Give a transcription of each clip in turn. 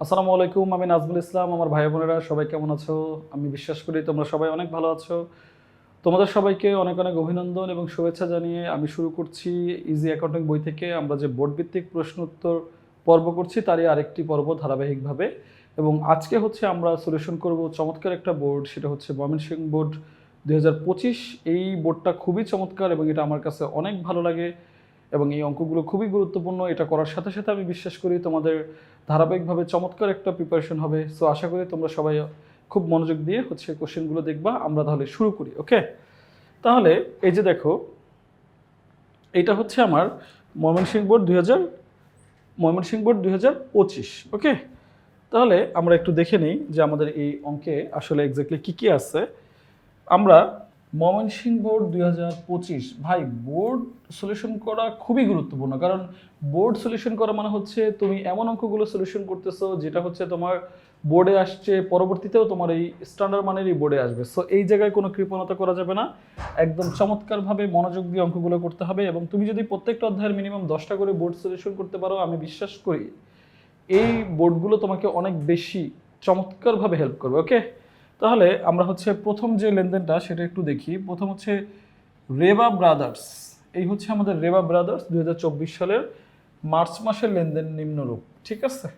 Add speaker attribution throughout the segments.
Speaker 1: আসসালামু আলাইকুম, আমি নাজমুল ইসলাম, আমার ভাই বোনেরা, সবাই কেমন আছো? আমি বিশ্বাস করি তোমরা সবাই অনেক ভালো আছো। তোমাদের সবাইকে অনেক অনেক অভিনন্দন এবং শুভেচ্ছা জানিয়ে আমি শুরু করছি ইজি অ্যাকাউন্টিং বই থেকে। আমরা যে বোর্ড ভিত্তিক প্রশ্ন উত্তর পর্ব করছি, তারই আরেকটি পর্ব ধারাবাহিকভাবে। এবং আজকে হচ্ছে আমরা সলিউশন করব চমৎকার একটা বোর্ড, সেটা হচ্ছে ময়মনসিংহ বোর্ড দু হাজার পঁচিশ। এই বোর্ডটা খুবই চমৎকার এবং এটা আমার কাছে অনেক ভালো লাগে। এবং এই অঙ্কগুলো খুবই গুরুত্বপূর্ণ। এটা করার সাথে সাথে আমি বিশ্বাস করি তোমাদের ধারাবাহিকভাবে চমৎকার একটা প্রিপারেশন হবে। সো আশা করি তোমরা সবাই খুব মনোযোগ দিয়ে হচ্ছে কোশ্চেনগুলো দেখবা। আমরা তাহলে শুরু করি ওকে তাহলে এই যে দেখো, এটা হচ্ছে আমার ময়মনসিংহ বোর্ড দুই হাজার, ময়মনসিংহ বোর্ড দুই পঁচিশ ওকে তাহলে আমরা একটু দেখে নিই যে আমাদের এই অঙ্কে আসলে এক্স্যাক্টলি কী কী আছে। আমরা ময়মনসিংহ বোর্ড দুই হাজার পঁচিশ। ভাই, বোর্ড সলিউশন করা খুবই গুরুত্বপূর্ণ। কারণ বোর্ড সলিউশন করা মানে হচ্ছে তুমি এমন অঙ্কগুলো সলিউশন করতেছো যেটা হচ্ছে তোমার বোর্ডে আসছে, পরবর্তীতেও তোমার এই স্ট্যান্ডার্ড মানেরই বোর্ডে আসবে। সো এই জায়গায় কোনো কৃপণতা করা যাবে না। একদম চমৎকারভাবে মনোযোগ দিয়ে অঙ্কগুলো করতে হবে এবং তুমি যদি প্রত্যেকটা অধ্যায়ের মিনিমাম দশটা করে বোর্ড সলিউশন করতে পারো, আমি বিশ্বাস করি এই বোর্ডগুলো তোমাকে অনেক বেশি চমৎকারভাবে হেল্প করবে ওকে তাহলে আমরা হচ্ছে প্রথম যে লেনদেনটা সেটা একটু দেখি। প্রথম হচ্ছে রেবা ব্রাদার্স এই হচ্ছে আমাদের রেবা ব্রাদার্স দু হাজার চব্বিশ সালের মার্চ মাসের লেনদেন নিম্নরূপ, ঠিক আছে?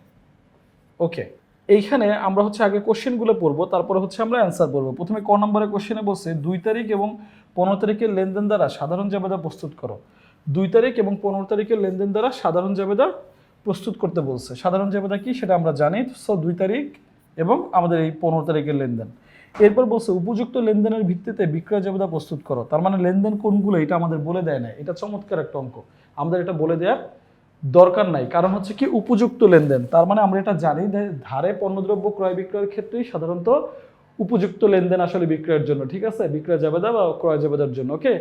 Speaker 1: ওকে এইখানে আমরা হচ্ছে আগে কোশ্চেনগুলো পড়ব, তারপরে হচ্ছে আমরা অ্যান্সার পড়ব। প্রথমে ক নম্বরের কোশ্চেনে বলছে, দুই তারিখ এবং পনেরো তারিখের লেনদেন দ্বারা সাধারণ জাবেদা প্রস্তুত করো। দুই তারিখ এবং পনেরো তারিখের লেনদেন দ্বারা সাধারণ জাবেদা প্রস্তুত করতে বলছে। সাধারণ জাবেদা কি সেটা আমরা জানি। সো দুই তারিখ এবং আমাদের এই পনেরো তারিখের লেনদেন। এরপর বলছে, উপযুক্ত লেনদেনের ভিত্তিতে বিক্রয় জাবেদা প্রস্তুত করো। তার মানে লেনদেন কোনগুলো, এটা আমাদের বলে দেয় না এটা চমৎকার একটা অঙ্ক। আমাদের এটা বলে দেওয়ার দরকার নাই। কারণ হচ্ছে কি, উপযুক্ত লেনদেন। তার মানে আমরা এটা জানি ধারে পণ্যদ্রব্য ক্রয় বিক্রয়ের ক্ষেত্রেই সাধারণত উপযুক্ত লেনদেন আসলে বিক্রয়ের জন্য, ঠিক আছে? বিক্রয় জাবেদা বা ক্রয় জাবেদার জন্য, ওকে?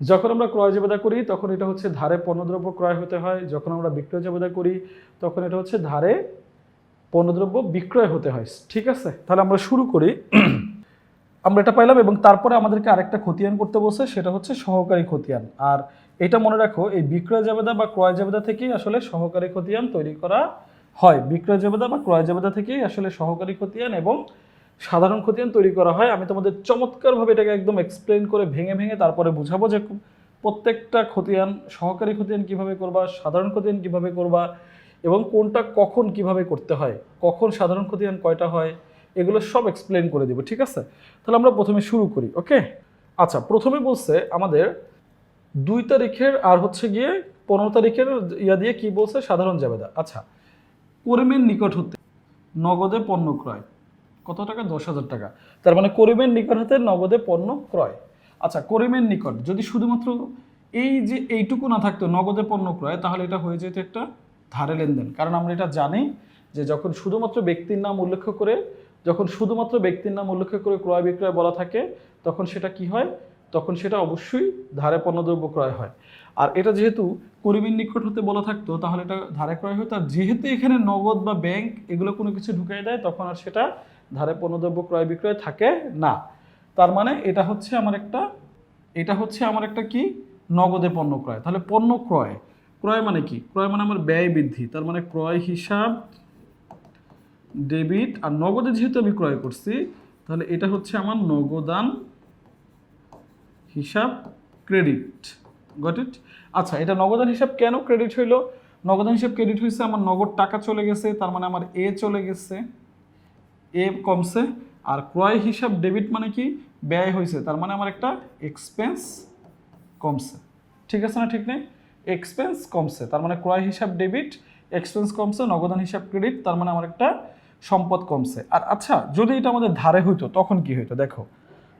Speaker 1: যখন আমরা ক্রয় জাবেদা করি, তখন এটা হচ্ছে ধারে পণ্যদ্রব্য ক্রয় হতে হয়। যখন আমরা বিক্রয় জাবেদা করি, তখন এটা হচ্ছে ধারে পণ্যদ্রব্য বিক্রয় হতে হয়। ঠিক আছে? তাহলে আমরা শুরু করি। আমরা এটা পাইলাম এবং তারপরে আমাদেরকে আরেকটা খতিয়ান করতে বলছে, সেটা হচ্ছে সহকারী খতিয়ান। আর এটা মনে রাখো, এই বিক্রয় জাবেদা বা ক্রয় জাবেদা থেকেই আসলে সহকারী খতিয়ান তৈরি করা হয়। বিক্রয় জাবেদা বা ক্রয় জাবেদা থেকেই আসলে সহকারী খতিয়ান এবং সাধারণ খতিয়ান তৈরি করা হয়। আমি তোমাদের চমৎকারভাবে এটাকে একদম এক্সপ্লেন করে ভেঙে ভেঙে তারপরে বুঝাবো যে প্রত্যেকটা খতিয়ান, সহকারী খতিয়ান কীভাবে করবা, সাধারণ খতিয়ান কীভাবে করবা এবং কোনটা কখন কীভাবে করতে হয়, কখন সাধারণ খতিয়ান কয়টা হয়, এগুলো সব এক্সপ্লেন করে দিব, ঠিক আছে? তাহলে আমরা প্রথমে শুরু করি ওকে আচ্ছা প্রথমে বলছে আমাদের দুই তারিখের আর হচ্ছে গিয়ে পনেরো তারিখের ইয়া দিয়ে কি বলছে? সাধারণ জাবেদা। আচ্ছা করিমের নিকট হতে নগদে পণ্য ক্রয়। কত টাকা? দশ হাজার টাকা। তার মানে করিমের নিকট হতে নগদে পণ্য ক্রয়। আচ্ছা করিমের নিকট, যদি শুধুমাত্র এই যে এইটুকু না থাকতো নগদে পণ্য ক্রয়, তাহলে এটা হয়ে যেত একটা ধারে লেনদেন। কারণ আমরা এটা জানি যে যখন শুধুমাত্র ব্যক্তির নাম উল্লেখ করে, যখন শুধুমাত্র ব্যক্তির নাম উল্লেখ করে ক্রয় বিক্রয় বলা থাকে, তখন সেটা কি হয়? তখন সেটা অবশ্যই ধারে পণ্যদ্রব্য ক্রয় হয়। আর এটা যেহেতু করিমের নিকট হতে বলা থাকতো, তাহলে এটা ধারে ক্রয় হতো। আর যেহেতু এখানে নগদ বা ব্যাংক এগুলো কোনো কিছু ঢুকাই দেয়, তখন আর সেটা ধারে পণ্যদ্রব্য ক্রয় বিক্রয় থাকে না। তার মানে এটা হচ্ছে আমার একটা, এটা হচ্ছে আমার একটা কি? নগদে পণ্য ক্রয়। তাহলে পণ্য ক্রয়। ক্রয় মানে কি? ক্রয় মানে আমার ব্যয় বৃদ্ধি, তার মানে ক্রয় হিসাব, ডেবিট আর নগদে যেহেতু আমি ক্রয় করছি, তাহলে এটা হচ্ছে আমার নগদান হিসাব ক্রেডিট। গট ইট আচ্ছা এটা নগদান হিসাব কেন ক্রেডিট হইল? নগদান হিসাব ক্রেডিট হয়েছে আমার নগদ টাকা চলে গেছে, তার মানে আমার এ চলে গেছে, এ কমছে, আর ক্রয় হিসাব ডেবিট মানে কি? ব্যয় হয়েছে তার মানে আমার একটা এক্সপেন্স কমছে। ঠিক আছে না ঠিক নেই? এক্সপেন্স কমছে, তার মানে ক্রয় হিসাব ডেবিট এক্সপেন্স কমছে নগদান হিসাব ক্রেডিট তার মানে আমার একটা সম্পদ কমছে। আর আচ্ছা যদি এটা আমাদের ধারে হইতো, তখন কি হইতো? দেখো,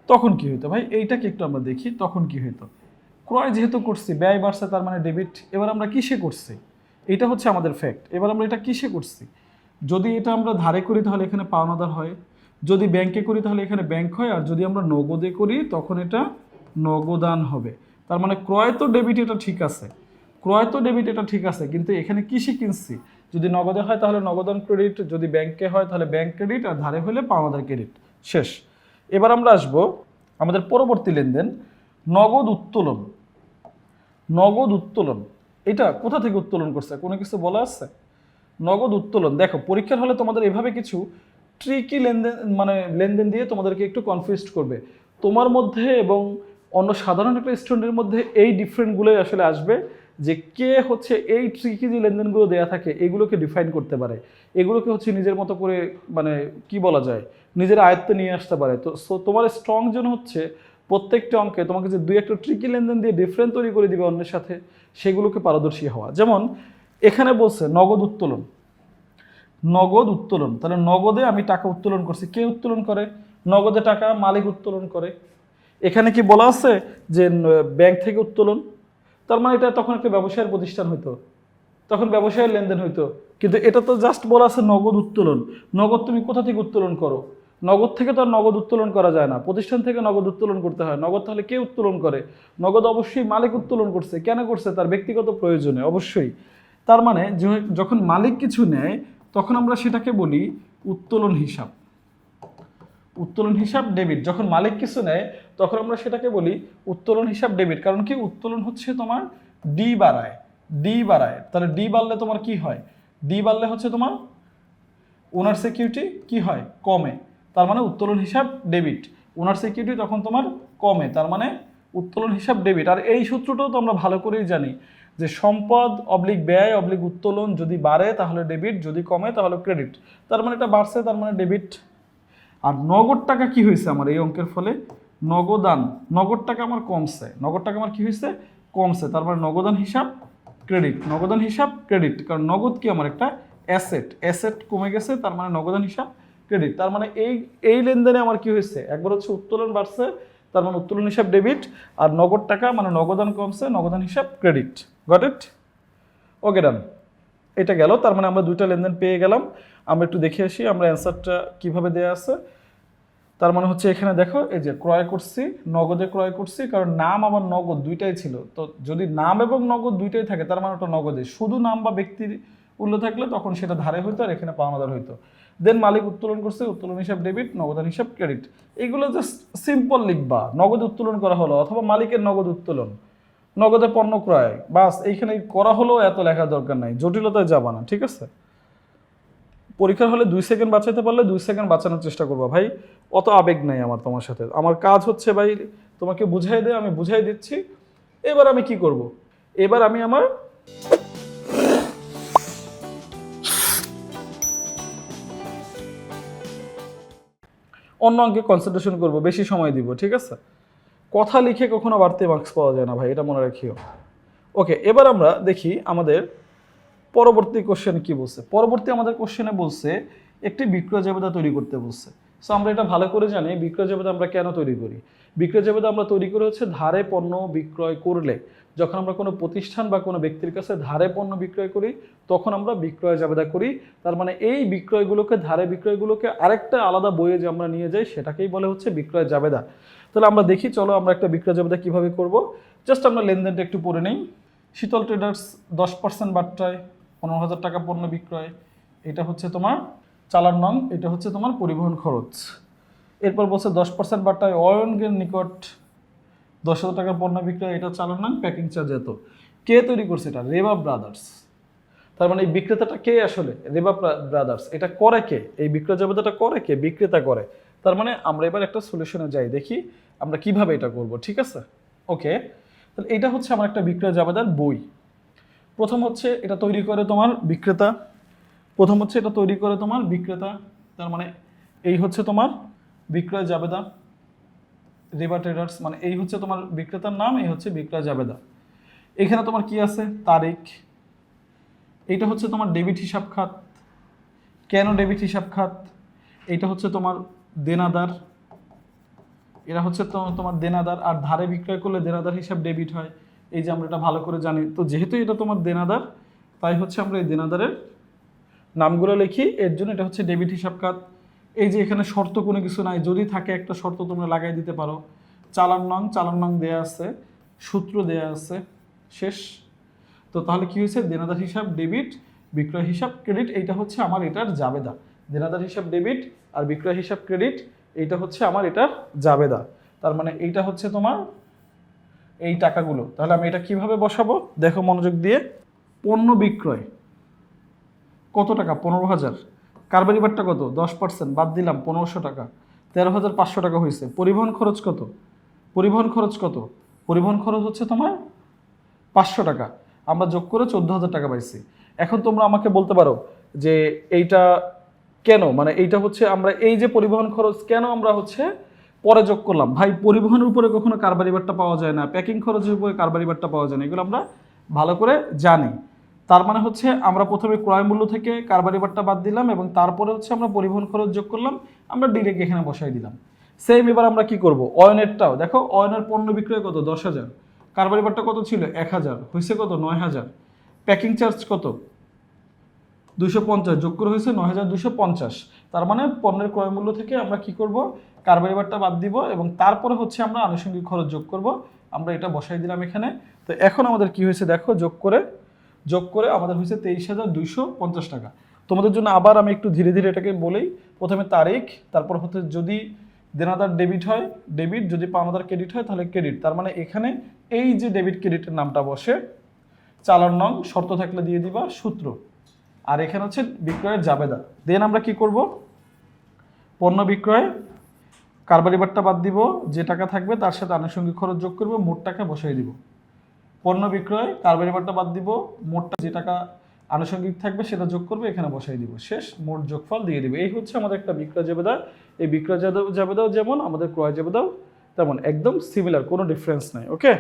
Speaker 1: তখন কি হইতো ভাই? এইটাকে একটু আমরা দেখি, তখন কি হইতো? ক্রয় যেহেতু করছি, ব্যয় বাড়ছে, তার মানে ডেবিট এবার আমরা কিসে করছি? এটা হচ্ছে আমাদের ফ্যাক্ট এবার আমরা এটা কিসে করছি? যদি এটা আমরা ধারে করি, তাহলে এখানে পাওনাদার হয়। যদি ব্যাংকে করি, তাহলে এখানে ব্যাংক হয়। আর যদি আমরা নগদে করি, তখন এটা নগদান হবে। তার মানে ক্রয় তো ডেবিট এটা ঠিক আছে। ক্রয় তো ডেবিট এটা ঠিক আছে, কিন্তু এখানে কিসে কিনছি? যদি নগদে হয় তাহলে নগদন ক্রেডিট যদি ব্যাংকে হয় তাহলে ব্যাংক ক্রেডিট আর ধারে হলে পাওনাদার ক্রেডিট শেষ। এবার আমরা আসব আমাদের পরবর্তী লেনদেন, নগদ উত্তোলন। নগদ উত্তোলন। এটা কোথা থেকে উত্তোলন করছে? কোনো কিছু বলা আছে? নগদ উত্তোলন। দেখো, পরীক্ষার হলে তোমাদের এভাবে কিছু ট্রিকি লেনদেন মানে লেনদেন দিয়ে তোমাদেরকে একটু কনফিউজড করবে। তোমার মধ্যে এবং অন্য সাধারণ একটা স্টুডেন্টের মধ্যে এই ডিফারেন্টগুলোই আসলে আসবে। যে কে হচ্ছে এই ট্রিকি যে লেনদেনগুলো দেওয়া থাকে, এগুলোকে ডিফাইন করতে পারে। এগুলোকে হচ্ছে নিজের মতো করে মানে কি বলা যায়, নিজের আয়ত্তে নিয়ে আসতে পারে। তো সো তোমার স্ট্রং জোন হচ্ছে প্রত্যেকটা অঙ্কে তোমাকে যে দুই একটা ট্রিকি লেনদেন দিয়ে ডিফারেন্ট তৈরি করে দিবে অন্যের সাথে, সেগুলোকে পারদর্শী হওয়া। যেমন এখানে বলছে নগদ উত্তোলন। নগদ উত্তোলন, তাহলে নগদে আমি টাকা উত্তোলন করছি। কে উত্তোলন করে? নগদে টাকা, মালিক উত্তোলন করে। এখানে কি বলা আছে যে ব্যাংক থেকে উত্তোলন? তার মানে এটা তখন একটা ব্যবসায়ের প্রতিষ্ঠান হইতো, তখন ব্যবসায়ের লেনদেন হইতো। কিন্তু এটা তো জাস্ট বলা আছে নগদ উত্তোলন। নগদ তুমি কোথা থেকে উত্তোলন করো? নগদ থেকে তো আর নগদ উত্তোলন করা যায় না। প্রতিষ্ঠান থেকে নগদ উত্তোলন করতে হয়। নগদ তাহলে কে উত্তোলন করে? নগদ অবশ্যই মালিক উত্তোলন করছে। কেন করছে? তার ব্যক্তিগত প্রয়োজনে, অবশ্যই। তার মানে যখন মালিক কিছু নেয়, তখন আমরা সেটাকে বলি উত্তোলন হিসাব। উত্তোলন হিসাব ডেবিট যখন মালিক কিছু নেয় তখন আমরা সেটাকে বলি উত্তোলন হিসাব ডেবিট। কারণ কি? উত্তোলন হচ্ছে তোমার ডি বাড়ায়। ডি বাড়ায়। তাহলে ডি বাড়লে তোমার কি হয়? ডি বাড়লে হচ্ছে তোমার ওনার সিকিউরিটি কি হয়? কমে। তার মানে উত্তোলন হিসাব ডেবিট। ওনার সিকিউরিটি তখন তোমার কমে। তার মানে উত্তোলন হিসাব ডেবিট। আর এই সূত্রটাও তো আমরা ভালো করেই জানি যে সম্পদ অবলিক ব্যয় অবলিক উত্তোলন যদি বাড়ে তাহলে ডেবিট, যদি কমে তাহলে ক্রেডিট। তার মানে এটা বাড়ছে, তার মানে ডেবিট। আর নগদ টাকা কি হয়েছে আমার এই অঙ্কের ফলে? নগদান। নগদ টাকা আমার কমছে। নগদ টাকা আমার কি হয়েছে কমছে। তার মানে নগদান হিসাব ক্রেডিট নগদান হিসাব ক্রেডিট কারণ নগদ কি আমার একটা অ্যাসেট অ্যাসেট কমে গেছে, তার মানে নগদান হিসাব ক্রেডিট তার মানে এই এই লেনদেনে আমার কি হয়েছে একবার হচ্ছে উত্তোলন বাড়ছে, তার মানে উত্তোলন হিসাব ডেবিট আর নগদ টাকা মানে নগদান কমছে, নগদান হিসাব ক্রেডিট গট ইট ওকে ডান এটা গেল। তার মানে আমরা দুইটা লেনদেন পেয়ে গেলাম। আমরা একটু দেখে আসি, আমরা অ্যান্সারটা কীভাবে দেওয়া আছে। তার মানে হচ্ছে এখানে দেখো, এই যে ক্রয় করছি, নগদে ক্রয় করছি, কারণ নাম আবার নগদ দুইটাই ছিল। তো যদি নাম এবং নগদ দুইটাই থাকে, তার মানে ওটা নগদে। শুধু নাম বা ব্যক্তির উল্লেখ থাকলে তখন সেটা ধারে হইতো আর এখানে পাওনাদার হইতো। দেন মালিক উত্তোলন করছে, উত্তোলন হিসাব ডেবিট নগদান হিসাব ক্রেডিট এইগুলো জাস্ট সিম্পল লিখবা। নগদ উত্তোলন করা হলো, অথবা মালিকের নগদ উত্তোলন। নগদে পণ্য ক্রয়। বাস, এইখানে করা হলেও এত লেখার দরকার নাই। জটিলতায় যাবা না, ঠিক আছে? পরীক্ষার হলে দুই সেকেন্ড বাঁচাইতে পারলে দুই সেকেন্ড বাঁচানোর চেষ্টা করব। ভাই, অত আবেগ নাই আমার তোমার সাথে। আমার কাজ হচ্ছে ভাই, তোমাকে বুঝাই দে, আমি বুঝাই দিচ্ছি। এবার আমি কি করব। এবার আমি আমার অন্য অঙ্কে কনসেন্ট্রেশন করব, বেশি সময় দিব, ঠিক আছে? কথা লিখে কখনো বাড়তি মার্কস পাওয়া যায় না ভাই, এটা মনে রাখিও। ওকে এবার আমরা দেখি আমাদের পরবর্তী কোশ্চেন কি বলছে? পরবর্তী আমাদের কোশ্চেনে বলছে, একটি বিক্রয় জাবেদা তৈরি করতে বলছে। সো আমরা এটা ভালো করে জানি, বিক্রয় জাবেদা আমরা কেন তৈরি করি? বিক্রয় জাবেদা আমরা তৈরি করে হচ্ছে ধারে পণ্য বিক্রয় করলে। যখন আমরা কোনো প্রতিষ্ঠান বা কোনো ব্যক্তির কাছে ধারে পণ্য বিক্রয় করি, তখন আমরা বিক্রয় জাবেদা করি। তার মানে এই বিক্রয়গুলোকে, ধারে বিক্রয়গুলোকে আরেকটা আলাদা বইয়ে যে আমরা নিয়ে যাই, সেটাকেই বলে হচ্ছে বিক্রয় জাবেদা তাহলে আমরা দেখি, চলো আমরা একটা বিক্রয় জাবেদা কীভাবে করব। জাস্ট আমরা লেনদেনটা একটু পড়ে নিই। শীতল ট্রেডার্স দশ পার্সেন্ট বার্তায় পনেরো হাজার টাকা পণ্য বিক্রয়। এটা হচ্ছে তোমার চালান নং, এটা হচ্ছে তোমার পরিবহন খরচ। এরপর বলছে দশ পার্সেন্ট বার্তায় অয়নগের নিকট দশ হাজার টাকার পণ্য বিক্রয়, এটা চালান নং প্যাকিং চার্জ এত। কে তৈরি করছে এটা? রেবা ব্রাদার্স তার মানে এই বিক্রেতাটা কে আসলে? রেবা ব্রাদার্স এটা করে কে? এই বিক্রয় জাবেদাটা করে কে? বিক্রেতা করে। তার মানে আমরা এবার একটা সলিউশনে যাই, দেখি আমরা কীভাবে এটা করব, ঠিক আছে? ওকে তাহলে এটা হচ্ছে আমার একটা বিক্রয় জাবেদার বই। প্রথম হচ্ছে এটা তৈরি করে তোমার বিক্রেতা। প্রথম হচ্ছে এটা তৈরি করে তোমার বিক্রেতা। তার মানে এই হচ্ছে তোমার বিক্রয় জাবেদা রেবা ট্রেডার্স মানে এই হচ্ছে তোমার বিক্রেতার নাম, এই হচ্ছে বিক্রয় জাবেদা। এখানে তোমার কি আছে? তারিখ। এইটা হচ্ছে তোমার ডেবিট হিসাব খাত। কেন ডেবিট হিসাব খাত? এইটা হচ্ছে তোমার দেনাদার। এরা হচ্ছে তোমার দেনাদার, আর ধারে বিক্রয় করলে দেনাদার হিসাব ডেবিট হয়। এই যে আমরা এটা ভালো করে জানি, তো যেহেতু এটা তোমার দেনাদার, তাই হচ্ছে আমরা এই দেনাদারের নামগুলো লিখি। এর জন্য এটা হচ্ছে ডেবিট হিসাব খাত এই যে এখানে শর্ত কোনো কিছু নাই, যদি থাকে একটা শর্ত তোমরা লাগাই দিতে পারো। চালান নং চালান নং দেয়া আছে, সূত্র দেয়া আছে, শেষ। তো তাহলে কি হয়েছে? দেনাদার হিসাব, ডেবিট, বিক্রয় হিসাব, ক্রেডিট, এইটা হচ্ছে আমার এটার জাবেদা। দেনাদার হিসাব, ডেবিট আর বিক্রয় হিসাব, ক্রেডিট, এইটা হচ্ছে আমার এটার জাবেদা। তার মানে এইটা হচ্ছে তোমার এই টাকাগুলো, তাহলে আমি এটা কীভাবে বসাবো? দেখো মনোযোগ দিয়ে। পণ্য বিক্রয়। কত টাকা? পনেরো হাজার। কারবারি বারটা কত? দশ পার্সেন্ট। বাদ দিলাম, পনেরোশো টাকা। তেরো হাজার পাঁচশো টাকা হয়েছে। পরিবহন খরচ কত? পরিবহন খরচ কত? পরিবহন খরচ হচ্ছে তোমার পাঁচশো টাকা। আমরা যোগ করে চোদ্দ হাজার টাকা পাইছি। এখন তোমরা আমাকে বলতে পারো যে এইটা কেন? মানে এইটা হচ্ছে আমরা, এই যে পরিবহন খরচ, কেন আমরা হচ্ছে পরে যোগ করলাম। ভাই, পরিবহনের উপরে কখনো কারবারি বারটা পাওয়া যায় না প্যাকিং খরচের উপরে কারবারি বারটা পাওয়া যায় না, এগুলো আমরা ভালো করে জানি। তার মানে হচ্ছে আমরা প্রথমে ক্রয় মূল্য থেকে কারবারি বারটা বাদ দিলাম এবং তারপরে হচ্ছে আমরা পরিবহন খরচ যোগ করলাম, আমরা ডিরেক্ট এখানে বসাই দিলাম। সেম এবার আমরা কি করব? অয়নেরটাও, দেখো অয়নের পণ্য বিক্রয় কত? দশ হাজার। কারবারি বারটা কত ছিল? এক হাজার। হয়েছে কত? নয় হাজার। প্যাকিং চার্জ কত? দুশো পঞ্চাশ। যোগ করে হয়েছে নয় হাজার দুশো পঞ্চাশ। তার মানে পণ্যের ক্রয় মূল্য থেকে আমরা কি করব? কারবারি বারটা বাদ দিব এবং তারপরে হচ্ছে আমরা আনুষঙ্গিক খরচ যোগ করব। আমরা এটা বসাই দিলাম এখানে। তো এখন আমাদের কি হয়েছে দেখো, যোগ করে যোগ করে আমাদের হয়েছে তেইশ হাজার দুইশো পঞ্চাশ টাকা। তোমাদের জন্য আবার আমি একটু ধীরে ধীরে এটাকে বলেই প্রথমে তারিখ, তারপর হচ্ছে যদি দেনাদার ডেবিট হয়, ডেবিট, যদি পাওনাদার ক্রেডিট হয়, তাহলে ক্রেডিট। তার মানে এখানে এই যে ডেবিট ক্রেডিটের নামটা বসে, চালান নং, শর্ত থাকলে দিয়ে দিবা, সূত্র। আর এখানে হচ্ছে বিক্রয়ের জাবেদা। দেন আমরা কি করব? পণ্য বিক্রয় কারবারি বারটা বাদ দিব, যে টাকা থাকবে তার সাথে আনুষঙ্গিক খরচ যোগ করব মোট টাকা বসাই দিব। পণ্য বিক্রয়, কারবারি বারটা বাদ দিব, মোটটা যে টাকা আনুষঙ্গিক থাকবে সেটা যোগ করবে, এখানে বসাই দিব। শেষ, মোট যোগফল দিয়ে দিবে। এই হচ্ছে আমাদের একটা বিক্রয় জাবেদা এই বিক্রয় জাবেদা- জাবেদাও যেমন, আমাদের ক্রয় জাবেদাও তেমন। একদম সিমিলার কোনো ডিফারেন্স নাই ওকে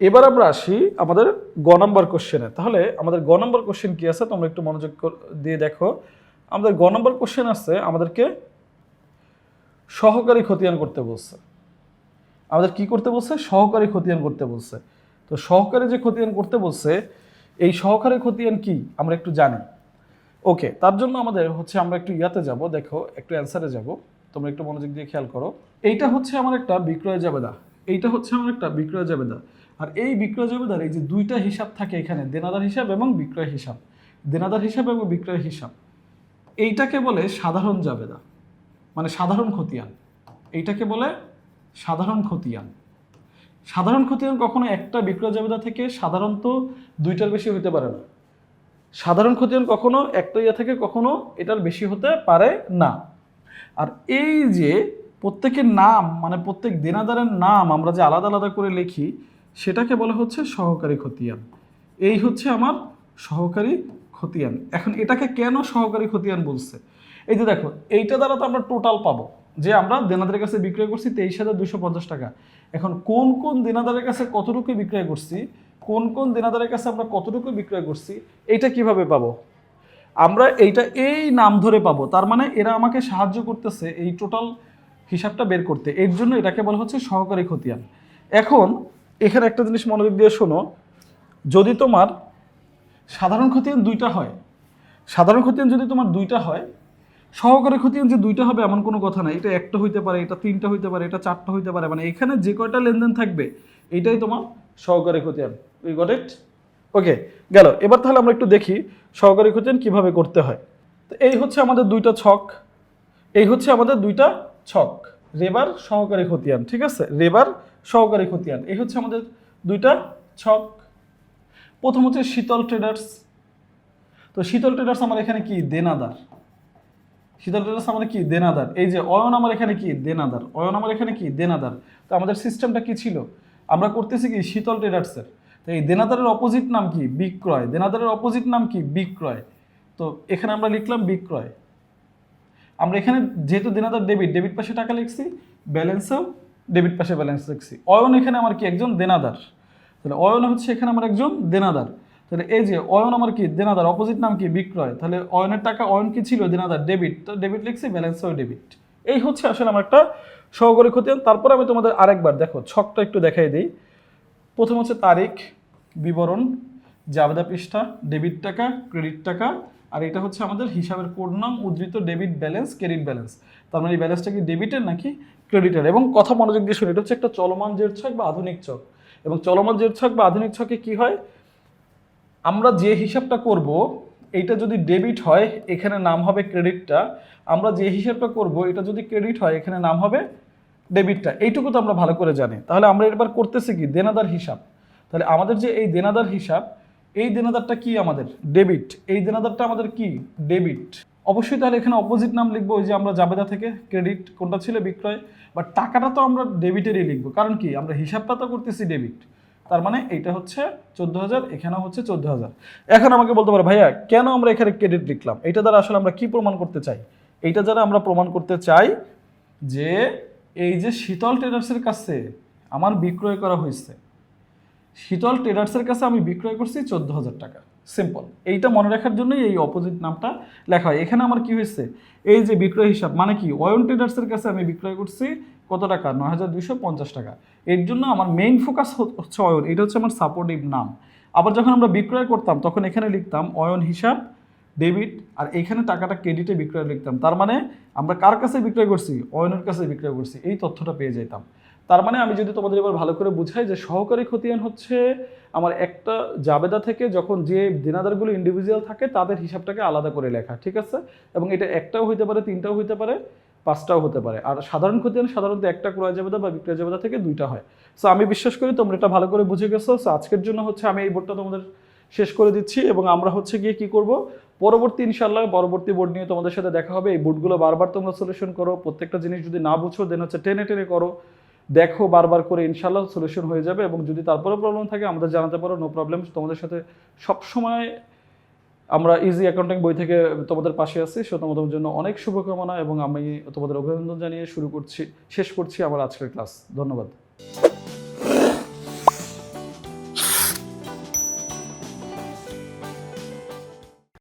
Speaker 1: এবার আমরা আসি আমাদের গ নম্বর কোশ্চেনে তাহলে আমাদের গ নম্বর কোশ্চেন কি আছে? তোমরা একটু মনোযোগ দিয়ে দেখো। আমাদের গ নম্বর কোশ্চেন আছে আমাদেরকে সহকারী খতিয়ান করতে বলছে। আমাদের কি করতে বলছে? সহকারী খতিয়ান করতে বলছে। তো সহকারী যে খতিয়ান করতে বলছে, এই সহকারী খতিয়ান কি? আমরা একটু জানি। ওকে তার জন্য আমাদের হচ্ছে আমরা একটু ইয়াতে যাব, দেখো, একটু অ্যান্সারে যাব। তোমরা একটু মনোযোগ দিয়ে খেয়াল করো। এইটা হচ্ছে আমার একটা বিক্রয় জাবেদা। এইটা হচ্ছে আমার একটা বিক্রয় জাবেদা। আর এই বিক্রয় জাবেদার এই যে দুইটা হিসাব থাকে এখানে, দেনাদার হিসাব এবং বিক্রয় হিসাব। দেনাদার হিসাব এবং বিক্রয় হিসাব। এইটাকে বলে সাধারণ জাবেদা। মানে সাধারণ খতিয়ান। এইটাকে বলে সাধারণ খতিয়ান। সাধারণ খতিয়ান কখনো একটা বিক্রয় জাবেদা থেকে সাধারণত দুইটার বেশি হতে পারে না। সাধারণ খতিয়ান কখনো একটা ইয়া থেকে কখনো এটার বেশি হতে পারে না। আর এই যে প্রত্যেকের নাম মানে প্রত্যেক দেনাদারের নাম আমরা যে আলাদা আলাদা করে লিখি, সেটাকে বলা হচ্ছে সহকারী খতিয়ান। এই হচ্ছে আমার সহকারী খতিয়ান। এখন এটাকে কেন সহকারী খতিয়ান বলছে? এই যে দেখো, এইটা দ্বারা তো আমরা টোটাল পাবো। যে আমরা দেনাদারের কাছে বিক্রয় করছি তেইশ হাজার দুশো পঞ্চাশ টাকা। এখন কোন কোন দেনাদারের কাছে কতটুকু বিক্রয় করছি, কোন কোন দেনাদারের কাছে আমরা কতটুকু বিক্রয় করছি এইটা কীভাবে পাবো? আমরা এইটা এই নাম ধরে পাবো। তার মানে এরা আমাকে সাহায্য করতেছে এই টোটাল হিসাবটা বের করতে। এর জন্য এটাকে বলা হচ্ছে সহকারী খতিয়ান। এখন এখানে একটা জিনিস মনোযোগ দিয়ে শোনো, যদি তোমার সাধারণ খতিয়ান দুইটা হয়, সাধারণ খতিয়ান যদি তোমার দুইটা হয় সহকারী খতিয়ান যে দুইটা হবে, এমন কোনো কথা নাই। এটা একটা হইতে পারে, এটা তিনটা হইতে পারে, এটা চারটা হইতে পারে মানে এখানে যে কয়টা লেনদেন থাকবে এইটাই তোমার সহকারী খতিয়ান উই গট ইট ওকে গেল। এবার তাহলে আমরা একটু দেখি সহকারী খতিয়ান কীভাবে করতে হয়। তো এই হচ্ছে আমাদের দুইটা ছক। এই হচ্ছে আমাদের দুইটা ছক। রেবার, সহকারী খতিয়ান ঠিক আছে? রেবার, সহকারী খতিয়ান এই হচ্ছে আমাদের দুইটা ছক। প্রথম হচ্ছে শীতল ট্রেডার্স। তো শীতল ট্রেডার্স আমার এখানে কি? দেনাদার। শীতল ট্রেডার্স আমাদের কি? দেনাদার। এই যে অয়ন আমার এখানে কি? দেনাদার। অয়ন আমার এখানে কি? দেনাদার। তো আমাদের সিস্টেমটা কি ছিল? আমরা করতেছি কি? শীতল ট্রেডার্সের তো এই দেনাদারের অপোজিট নাম কি? বিক্রয়। দেনাদারের অপোজিট নাম কি? বিক্রয়। তো এখানে আমরা লিখলাম বিক্রয়। আমরা এখানে যেহেতু দেনাদার ডেবিট ডেবিট পাশে টাকা লিখছি ব্যালেন্সেও ডেবিট পাশে ব্যালেন্স লিখছি। অয়ন এখানে আমার কি? একজন দেনাদার। তাহলে অয়ন হচ্ছে এখানে আমার একজন দেনাদার। তাহলে এই যে অয়ন আমার কি? দেনাদার। অপোজিট নাম কি? বিক্রয়। তাহলে অয়নের টাকা অয়ন কি ছিল? দেনাদার। ডেবিট তো ডেবিট লিখছি ব্যালেন্সেও ডেবিট এই হচ্ছে আসলে আমার একটা সহকারী খতিয়ান তারপর আমি তোমাদের আরেকবার দেখো, ছকটা একটু দেখাই দিই। প্রথম হচ্ছে তারিখ, বিবরণ, জাবেদা পৃষ্ঠা ডেবিট টাকা ক্রেডিট টাকা, আর এটা হচ্ছে আমাদের হিসাবের কোড নাম, উদ্ধৃত ডেবিট ব্যালেন্স ক্রেডিট ব্যালেন্স তার মানে এই ব্যালেন্সটা কি ডেবিটের নাকি ক্রেডিটের এবং কথা মনোযোগ দিয়ে শুনি এটা হচ্ছে একটা চলমান জের ছক বা আধুনিক ছক এবং চলমান জের ছক বা আধুনিক ছকে কি হয়? আমরা যে হিসাবটা করব, এইটা যদি ডেবিট হয়, এখানে নাম হবে ক্রেডিটটা আমরা যে হিসাবটা করব, এটা যদি ক্রেডিট হয়, এখানে নাম হবে ডেবিটটা এইটুকু তো আমরা ভালো করে জানি। তাহলে আমরা এবার করতেছি কি? দেনাদার হিসাব। তাহলে আমাদের যে এই দেনাদার হিসাব, এই দেনাদারটা কি আমাদের? ডেবিট এই দেনাদারটা আমাদের কি? ডেবিট অবশ্যই তাহলে এখানে অপোজিট নাম লিখব, ওই যে আমরা জাবেদা থেকে ক্রেডিট কোনটা ছিল বিক্রয়? বাট টাকাটা তো আমরা ডেবিটেরই লিখব। কারণ কি? আমরা হিসাবটা তো করতেছি ডেবিট তার মানে এইটা হচ্ছে চোদ্দ হাজার এখানেও হচ্ছে চোদ্দ হাজার এখন আমাকে বলতে পারো, ভাইয়া, কেন আমরা এখানে ক্রেডিট লিখলাম? এটা দ্বারা আসলে আমরা কি প্রমাণ করতে চাই? এইটা দ্বারা আমরা প্রমাণ করতে চাই যে এই যে শীতল ট্রেডার্সের কাছে আমার বিক্রয় করা হয়েছে, শীতল ট্রেডার্সের কাছে আমি বিক্রয় করছি চোদ্দ হাজার টাকা। সিম্পল এইটা মনে রাখার জন্যই এই অপোজিট নামটা লেখা হয়। এখানে আমার কি হয়েছে? এই যে বিক্রয় হিসাব মানে কি, অয়ন ট্রেডার্সের কাছে আমি বিক্রয় করছি কত টাকা? নয় হাজার দুইশো পঞ্চাশ টাকা। এর জন্য আমার মেইন ফোকাস হচ্ছে অয়ন। এটা হচ্ছে আমার সাপোর্টিভ নাম। আবার যখন আমরা বিক্রয় করতাম, তখন এখানে লিখতাম অয়ন হিসাব ডেবিট আর এখানে টাকাটা ক্রেডিটে বিক্রয় লিখতাম। তার মানে আমরা কার কাছে বিক্রয় করছি? অয়নের কাছে বিক্রয় করছি। এই তথ্যটা পেয়ে যেতাম তার মানে আমি যদি তোমাদের এবার ভালো করে বুঝাই যে সহকারী খতিয়ান হচ্ছে আমার একটা জাবেদা থেকে যখন যে দিনাদারগুলো ইন্ডিভিজুয়াল থাকে, তাদের হিসাবটাকে আলাদা করে লেখা, ঠিক আছে? এবং এটা একটাও হইতে পারে, তিনটাও হইতে পারে। পাঁচটাও হতে পারে। আর সাধারণ খতিয়ান সাধারণত একটা ক্রয় জাবেদা বা বিক্রয় জাবেদা থেকে দুইটা হয়। সো আমি বিশ্বাস করি তোমরা এটা ভালো করে বুঝে গেছো। সো আজকের জন্য হচ্ছে আমি এই বোর্ডটা তোমাদের শেষ করে দিচ্ছি এবং আমরা হচ্ছে গিয়ে কি করব? পরবর্তী ইনশাল্লাহ পরবর্তী বোর্ড নিয়ে তোমাদের সাথে দেখা হবে। এই বোর্ডগুলো বারবার তোমরা সলিউশন করো। প্রত্যেকটা জিনিস যদি না বুঝো দেন হচ্ছে টেনে টেনে করো। দেখো বারবার করে ইনশাল্লাহ সলিউশন হয়ে যাবে এবং যদি তারপরে প্রবলেম থাকে, আমাদের জানাতে পারো নো প্রবলেম তোমাদের সাথে সবসময় আমরা ইজি অ্যাকাউন্টিং বই থেকে তোমাদের পাশে আছি। সো তোমাদের জন্য অনেক শুভকামনা এবং আমি তোমাদের অভিনন্দন জানিয়ে শুরু করছি, শেষ করছি আমার আজকের ক্লাস ধন্যবাদ।